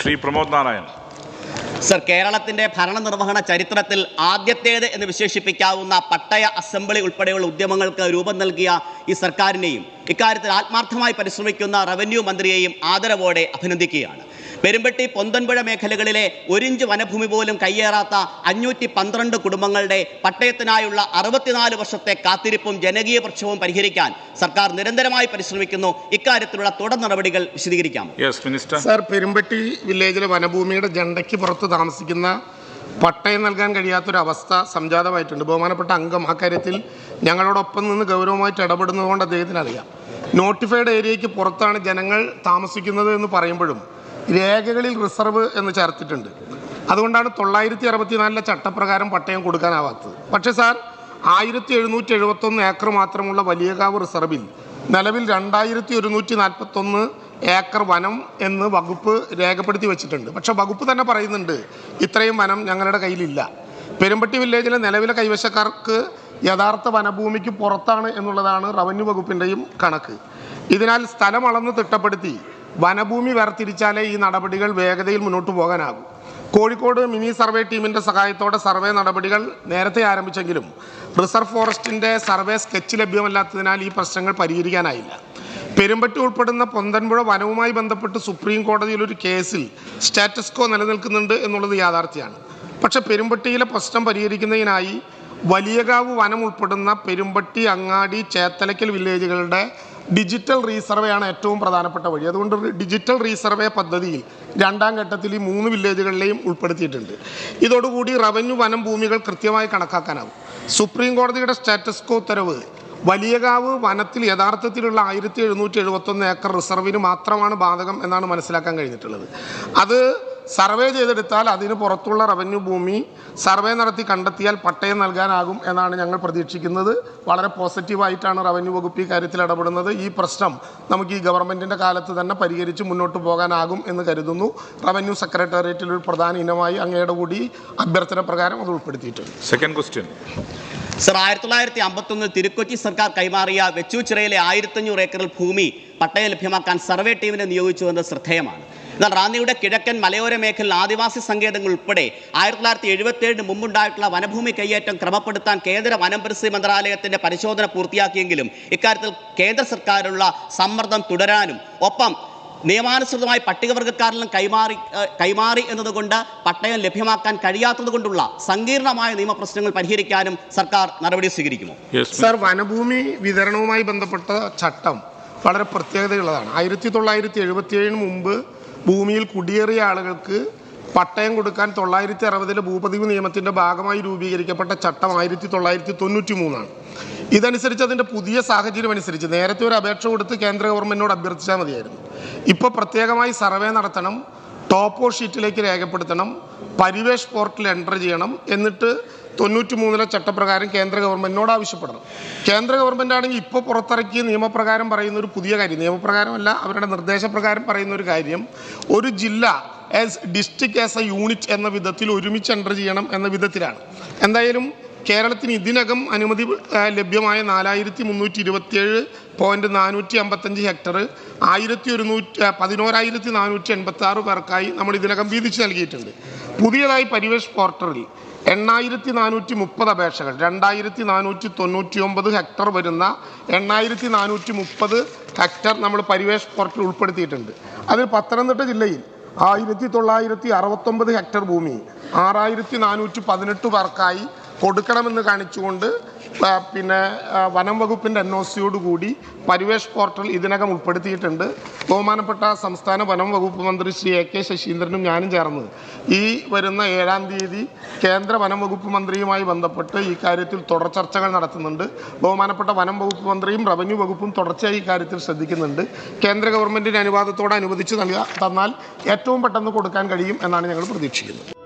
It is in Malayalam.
ശ്രീ പ്രമോദ് നാരായൺ. സർ കേരളത്തിന്റെ ഭരണനിർവഹണ ചരിത്രത്തിൽ ആദ്യത്തേത് എന്ന് വിശേഷിപ്പിക്കാവുന്ന പട്ടയ അസംബ്ലി ഉൾപ്പെടെയുള്ള ഉദ്യമങ്ങൾക്ക് രൂപം നൽകിയ ഈ സർക്കാരിനെയും ഇക്കാര്യത്തിൽ ആത്മാർത്ഥമായി പരിശ്രമിക്കുന്ന റവന്യൂ മന്ത്രിയെയും ആദരവോടെ അഭിനന്ദിക്കുകയാണ്. പെരുമ്പട്ടി പൊന്തൻപുഴ മേഖലകളിലെ ഒരിഞ്ച് വനഭൂമി പോലും കയ്യേറാത്ത അഞ്ഞൂറ്റി പന്ത്രണ്ട് കുടുംബങ്ങളുടെ പട്ടയത്തിനായുള്ള അറുപത്തിനാല് വർഷത്തെ കാത്തിരിപ്പും ജനകീയ പ്രക്ഷോഭവും പരിഹരിക്കാൻ സർക്കാർ നിരന്തരമായി പരിശ്രമിക്കുന്നു. ഇക്കാര്യത്തിലുള്ള തുടർ നടപടികൾ വിശദീകരിക്കാം. യെസ് മിനിസ്റ്റർ സാർ പെരുമ്പട്ടി വില്ലേജിലെ വനഭൂമിയുടെ ജണ്ടയ്ക്ക് പുറത്ത് താമസിക്കുന്ന പട്ടയം നൽകാൻ കഴിയാത്തൊരവസ്ഥ സംജാതമായിട്ടുണ്ട്. ബഹുമാനപ്പെട്ട അംഗം അക്കാര്യത്തിൽ ഞങ്ങളോടൊപ്പം നിന്ന് ഗൗരവമായിട്ട് ഇടപെടുന്നതുകൊണ്ട് അദ്ദേഹത്തിന് അറിയാം നോട്ടിഫൈഡ് ഏരിയയ്ക്ക് പുറത്താണ് ജനങ്ങൾ താമസിക്കുന്നത് എന്ന് പറയുമ്പോഴും രേഖകളിൽ റിസർവ് എന്ന് ചേർത്തിട്ടുണ്ട്. അതുകൊണ്ടാണ് തൊള്ളായിരത്തി അറുപത്തിനാലിലെ ചട്ടപ്രകാരം പട്ടയം കൊടുക്കാനാവാത്തത്. പക്ഷേ സാർ ആയിരത്തി എഴുന്നൂറ്റി എഴുപത്തൊന്ന് ഏക്കർ മാത്രമുള്ള വലിയകാവ് റിസർവിൽ നിലവിൽ രണ്ടായിരത്തി ഒരുന്നൂറ്റി നാൽപ്പത്തൊന്ന് ഏക്കർ വനം എന്ന് വകുപ്പ് രേഖപ്പെടുത്തി വെച്ചിട്ടുണ്ട്. പക്ഷേ വകുപ്പ് തന്നെ പറയുന്നുണ്ട് ഇത്രയും വനം ഞങ്ങളുടെ കയ്യിലില്ല. പെരുമ്പട്ടി വില്ലേജിലെ നിലവിലെ കൈവശക്കാർക്ക് യഥാർത്ഥ വനഭൂമിക്ക് പുറത്താണ് എന്നുള്ളതാണ് റവന്യൂ വകുപ്പിന്റെയും കണക്ക്. ഇതിനാൽ സ്ഥലം അളന്ന് തിട്ടപ്പെടുത്തി വനഭൂമി വേർതിരിച്ചാലേ ഈ നടപടികൾ വേഗതയിൽ മുന്നോട്ട് പോകാനാകൂ. കോഴിക്കോട് മിനി സർവേ ടീമിന്റെ സഹായത്തോടെ സർവേ നടപടികൾ നേരത്തെ ആരംഭിച്ചെങ്കിലും റിസർവ് ഫോറസ്റ്റിന്റെ സർവേ സ്കെച്ച് ലഭ്യമല്ലാത്തതിനാൽ ഈ പ്രശ്നങ്ങൾ പരിഹരിക്കാനായില്ല. പെരുമ്പറ്റി ഉൾപ്പെടുന്ന പൊന്തൻപുഴ വനവുമായി ബന്ധപ്പെട്ട് സുപ്രീം കോടതിയിൽ ഒരു കേസിൽ സ്റ്റാറ്റസ്കോ നിലനിൽക്കുന്നുണ്ട് എന്നുള്ളത് യാഥാർത്ഥ്യമാണ്. പക്ഷേ പെരുമ്പട്ടിയിലെ പ്രശ്നം പരിഹരിക്കുന്നതിനായി വലിയകാവ് വനം ഉൾപ്പെടുന്ന പെരുമ്പട്ടി അങ്ങാടി ചേത്തലക്കൽ വില്ലേജുകളുടെ ഡിജിറ്റൽ റീസർവേയാണ് ഏറ്റവും പ്രധാനപ്പെട്ട വഴി. അതുകൊണ്ട് ഡിജിറ്റൽ റീസർവേ പദ്ധതിയിൽ രണ്ടാം ഘട്ടത്തിൽ ഈ മൂന്ന് വില്ലേജുകളിലെയും ഉൾപ്പെടുത്തിയിട്ടുണ്ട്. ഇതോടുകൂടി റവന്യൂ വനം ഭൂമികൾ കൃത്യമായി കണക്കാക്കാനാവും. സുപ്രീം കോടതിയുടെ സ്റ്റാറ്റസ്കോ ഉത്തരവ് വലിയകാവ് വനത്തിൽ യഥാർത്ഥത്തിലുള്ള ആയിരത്തി എഴുന്നൂറ്റി എഴുപത്തൊന്ന് ഏക്കർ റിസർവിന് മാത്രമാണ് ബാധകം എന്നാണ് മനസ്സിലാക്കാൻ കഴിഞ്ഞിട്ടുള്ളത്. അത് സർവേ ചെയ്തെടുത്താൽ അതിന് പുറത്തുള്ള റവന്യൂ ഭൂമി സർവേ നടത്തി കണ്ടെത്തിയാൽ പട്ടയം നൽകാനാകും എന്നാണ് ഞങ്ങൾ പ്രതീക്ഷിക്കുന്നത്. വളരെ പോസിറ്റീവായിട്ടാണ് റവന്യൂ വകുപ്പ് ഈ കാര്യത്തിൽ ഇടപെടുന്നത്. ഈ പ്രശ്നം നമുക്ക് ഈ ഗവൺമെന്റിന്റെ കാലത്ത് തന്നെ പരിഹരിച്ച് മുന്നോട്ട് പോകാനാകും എന്ന് കരുതുന്നു. റവന്യൂ സെക്രട്ടേറിയറ്റിൽ ഒരു പ്രധാന ഇനമായി അങ്ങയുടെ കൂടി അഭ്യർത്ഥന പ്രകാരം അത് ഉൾപ്പെടുത്തിയിട്ടുണ്ട്. സെക്കൻഡ് ക്വസ്റ്റ്യൻ സർ ആയിരത്തി തൊള്ളായിരത്തി അമ്പത്തൊന്ന് തിരുക്കൊച്ചി സർക്കാർ കൈമാറിയ വെച്ചൂച്ചിറയിലെ ആയിരത്തഞ്ഞൂറ് ഏക്കറിൽ ഭൂമി പട്ടയം ലഭ്യമാക്കാൻ സർവേ ടീമിനെ നിയോഗിച്ചു എന്നത് ശ്രദ്ധേയമാണ്. എന്നാൽ റാന്നിയുടെ കിഴക്കൻ മലയോര മേഖലയിൽ ആദിവാസി സങ്കേതങ്ങൾ ഉൾപ്പെടെ ആയിരത്തി തൊള്ളായിരത്തി എഴുപത്തി ഏഴിന് മുമ്പുണ്ടായിട്ടുള്ള വനഭൂമി കൈയേറ്റം ക്രമപ്പെടുത്താൻ കേന്ദ്ര വനം പരിസ്ഥിതി മന്ത്രാലയത്തിന്റെ പരിശോധന പൂർത്തിയാക്കിയെങ്കിലും ഇക്കാര്യത്തിൽ കേന്ദ്ര സർക്കാരുള്ള സമ്മർദ്ദം തുടരാനും ഒപ്പം നിയമാനുസൃതമായി പട്ടികവർഗക്കാരിലും കൈമാറി കൈമാറി എന്നതുകൊണ്ട് പട്ടയം ലഭ്യമാക്കാൻ കഴിയാത്തതുകൊണ്ടുള്ള സങ്കീർണമായ സങ്കീർണമായ നിയമപ്രശ്നങ്ങൾ പരിഹരിക്കാനും സർക്കാർ നടപടി സ്വീകരിക്കുമോ? സർ വനഭൂമി വിതരണവുമായി ബന്ധപ്പെട്ട ചട്ടം വളരെ പ്രത്യേകതയുള്ളതാണ്. ആയിരത്തി തൊള്ളായിരത്തി എഴുപത്തിയേഴിന് മുമ്പ് ഭൂമിയിൽ കുടിയേറിയ ആളുകൾക്ക് പട്ടയം കൊടുക്കാൻ തൊള്ളായിരത്തി അറുപതിലെ ഭൂപതിവ് നിയമത്തിന്റെ ഭാഗമായി രൂപീകരിക്കപ്പെട്ട ചട്ടം ആയിരത്തി തൊള്ളായിരത്തി തൊണ്ണൂറ്റി മൂന്നാണ് ഇതനുസരിച്ച് അതിന്റെ പുതിയ സാഹചര്യം അനുസരിച്ച് നേരത്തെ ഒരു അപേക്ഷ കൊടുത്ത് കേന്ദ്ര ഗവൺമെന്റിനോട് അഭ്യർത്ഥിച്ചാൽ മതിയായിരുന്നു. ഇപ്പോൾ പ്രത്യേകമായി സർവേ നടത്തണം. ടോപ്പോ ഷീറ്റിലേക്ക് രേഖപ്പെടുത്തണം. പരിവേഷ് പോർട്ടിൽ എന്റർ ചെയ്യണം. എന്നിട്ട് തൊണ്ണൂറ്റി മൂന്നിലെ ചട്ടപ്രകാരം കേന്ദ്ര ഗവൺമെന്റിനോട് ആവശ്യപ്പെടണം. കേന്ദ്ര ഗവൺമെന്റ് ആണെങ്കിൽ ഇപ്പോൾ പുറത്തിറക്കിയ നിയമപ്രകാരം പറയുന്ന ഒരു പുതിയ കാര്യം. നിയമപ്രകാരമല്ല അവരുടെ നിർദ്ദേശപ്രകാരം പറയുന്ന ഒരു കാര്യം. ഒരു ജില്ല as district as a unit എന്ന വിധത്തിൽ ഒരുമിച്ച് എന്റർ ചെയ്യണം എന്ന വിധത്തിലാണ്. എന്തായാലും കേരളത്തിന് ഇതിനകം അനുമതി ലഭ്യമായ നാലായിരത്തി മുന്നൂറ്റി ഇരുപത്തിയേഴ് പോയിന്റ് നാനൂറ്റി അമ്പത്തഞ്ച് ഹെക്ടർ ആയിരത്തി ഒരുന്നൂറ്റി പതിനോരായിരത്തി നാനൂറ്റി എൺപത്തി ആറ് പേർക്കായി നമ്മൾ ഇതിനകം വീതിച്ച് നൽകിയിട്ടുണ്ട്. പുതിയതായി പരിവേഷ് പോർട്ടറിൽ എണ്ണായിരത്തി നാനൂറ്റി മുപ്പത് അപേക്ഷകൾ രണ്ടായിരത്തി നാനൂറ്റി തൊണ്ണൂറ്റി ഒമ്പത് ഹെക്ടർ വരുന്ന എണ്ണായിരത്തി നാനൂറ്റി മുപ്പത് ഹെക്ടർ നമ്മൾ പരിവേഷ് പോർട്ടൽ ഉൾപ്പെടുത്തിയിട്ടുണ്ട്. അതിൽ പത്തനംതിട്ട ജില്ലയിൽ ആയിരത്തി തൊള്ളായിരത്തി അറുപത്തൊമ്പത് ഹെക്ടർ ഭൂമി ആറായിരത്തി നാനൂറ്റി പതിനെട്ട് പേർക്കായി കൊടുക്കണമെന്ന് കാണിച്ചുകൊണ്ട് പിന്നെ വനം വകുപ്പിന്റെ എൻ ഒ സിയോടുകൂടി പരിവേഷ് പോർട്ടൽ ഇതിനകം ഉൾപ്പെടുത്തിയിട്ടുണ്ട്. ബഹുമാനപ്പെട്ട സംസ്ഥാന വനം വകുപ്പ് മന്ത്രി ശ്രീ എ കെ ശശീന്ദ്രനും ഞാനും ചേർന്ന് ഈ വരുന്ന ഏഴാം തീയതി കേന്ദ്ര വനം വകുപ്പ് മന്ത്രിയുമായി ബന്ധപ്പെട്ട് ഈ കാര്യത്തിൽ തുടർ ചർച്ചകൾ നടത്തുന്നുണ്ട്. ബഹുമാനപ്പെട്ട വനം വകുപ്പ് മന്ത്രിയും റവന്യൂ വകുപ്പും തുടർച്ചയായി ഈ കാര്യത്തിൽ ശ്രദ്ധിക്കുന്നുണ്ട്. കേന്ദ്ര ഗവൺമെന്റിന്റെ അനുവാദത്തോടെ അനുവദിച്ച് നൽകുക തന്നാൽ ഏറ്റവും പെട്ടെന്ന് കൊടുക്കാൻ കഴിയും എന്നാണ് ഞങ്ങൾ പ്രതീക്ഷിക്കുന്നത്.